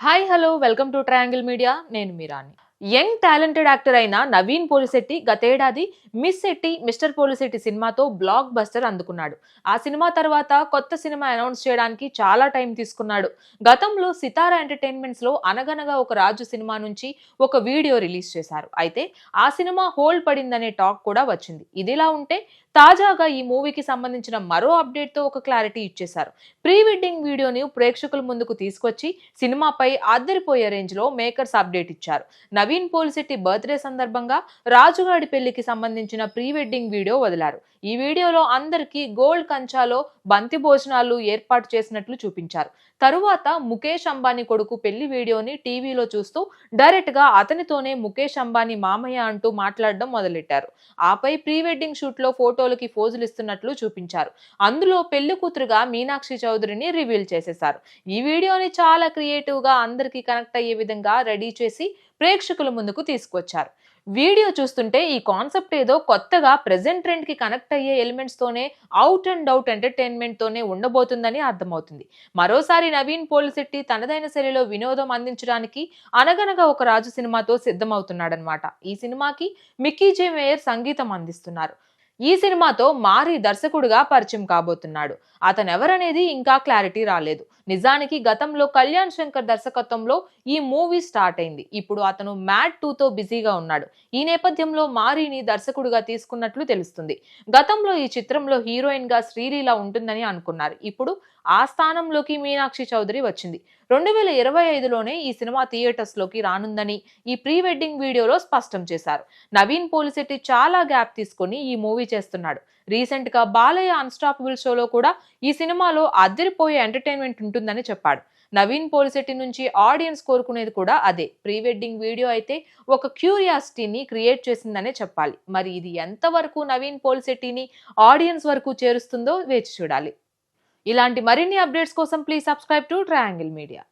Hi hello welcome to triangle media నేను మీరాని young talented actor అయిన నవీన్ పోలిశెట్టి గతేడాది మిస్ శెట్టి మిస్టర్ పోలిశెట్టి సినిమాతో బ్లాక్ బస్టర్ అందుకున్నాడు. ఆ సినిమా తర్వాత కొత్త సినిమా అనౌన్స్ చేయడానికి చాలా టైం తీసుకున్నాడు. గతంలో సితారా ఎంటర్టైన్మెంట్స్లో అనగనగా ఒక రాజు సినిమా నుంచి ఒక వీడియో రిలీజ్ చేశారు. అయితే ఆ సినిమా హోల్డ్ పడిందనే టాక్ కూడా వచ్చింది. ఇదిలా ఉంటే తాజాగా ఈ మూవీకి సంబంధించిన మరో అప్డేట్తో ఒక క్లారిటీ ఇచ్చేశారు. ప్రీ వెడ్డింగ్ వీడియోని ప్రేక్షకుల ముందుకు తీసుకొచ్చి సినిమాపై అద్దరిపోయే రేంజ్లో మేకర్స్ అప్డేట్ ఇచ్చారు. నవీన్ పోలిశెట్టి బర్త్డే సందర్భంగా రాజుగాడి పెళ్ళికి సంబంధించిన ప్రీ వెడ్డింగ్ వీడియో వదిలారు. ఈ వీడియోలో అందరికీ గోల్డ్ కంచాలో బంతి భోజనాలు ఏర్పాటు చేసినట్లు చూపించారు. తరువాత ముఖేష్ అంబానీ కొడుకు పెళ్ళి వీడియోని టీవీలో చూస్తూ డైరెక్ట్గా అతనితోనే ముఖేష్ అంబానీ మామయ్య అంటూ మాట్లాడడం మొదలెట్టారు. ఆపై ప్రీ వెడ్డింగ్ షూట్లో ఫోటోలకి ఫోజులు ఇస్తున్నట్లు చూపించారు. అందులో పెళ్ళి కూతురుగా మీనాక్షి చౌదరిని రివీల్ చేసేశారు. ఈ వీడియోని చాలా క్రియేటివ్గా అందరికీ కనెక్ట్ అయ్యే విధంగా రెడీ చేసి ప్రేక్షకుల ముందుకు తీసుకొచ్చారు. వీడియో చూస్తుంటే ఈ కాన్సెప్ట్ ఏదో కొత్తగా ప్రెజెంట్ ట్రెండ్కి కనెక్ట్ అయ్యే ఎలిమెంట్స్తోనే అవుట్ అండ్ అవుట్ ఎంటర్టైన్మెంట్తోనే ఉండబోతుందని అర్థమవుతుంది. మరోసారి నవీన్ పోలిశెట్టి తనదైన శైలిలో వినోదం అందించడానికి అనగనగా ఒక రాజు సినిమాతో సిద్ధమవుతున్నాడనమాట ఈ సినిమాకి మిక్కీ జే మేయర్ సంగీతం అందిస్తున్నారు. ఈ సినిమాతో మారి దర్శకుడిగా పరిచయం కాబోతున్నాడు. అతనెవరనేది ఇంకా క్లారిటీ రాలేదు. నిజానికి గతంలో కళ్యాణ్ శంకర్ దర్శకత్వంలో ఈ మూవీ స్టార్ట్ అయింది. ఇప్పుడు అతను మ్యాట్ టూతో బిజీగా ఉన్నాడు. ఈ నేపథ్యంలో మారిని దర్శకుడిగా తీసుకున్నట్లు తెలుస్తుంది. గతంలో ఈ చిత్రంలో హీరోయిన్గా శ్రీలీల ఉంటుందని అనుకున్నారు. ఇప్పుడు ఆ స్థానంలోకి మీనాక్షి చౌదరి వచ్చింది. రెండు వేల ఇరవై ఐదులోనే ఈ సినిమా థియేటర్స్లోకి రానుందని ఈ ప్రీ వెడ్డింగ్ వీడియోలో స్పష్టం చేశారు. నవీన్ పోలిశెట్టి చాలా గ్యాప్ తీసుకొని ఈ మూవీ చేస్తున్నాడు. రీసెంట్గా బాలయ్య అన్స్టాపబుల్ షోలో కూడా ఈ సినిమాలో అదిరిపోయే ఎంటర్టైన్మెంట్ ఉంటుందని చెప్పాడు. నవీన్ పోలిశెట్టి నుంచి ఆడియన్స్ కోరుకునేది కూడా అదే. ప్రీ వెడ్డింగ్ వీడియో అయితే ఒక క్యూరియాసిటీని క్రియేట్ చేసిందనే చెప్పాలి. మరి ఇది ఎంతవరకు నవీన్ పోలిశెట్టిని ఆడియన్స్ వరకు చేరుస్తుందో వేచి చూడాలి. ఇలాంటి మరిన్ని అప్డేట్స్ కోసం please subscribe to triangle media.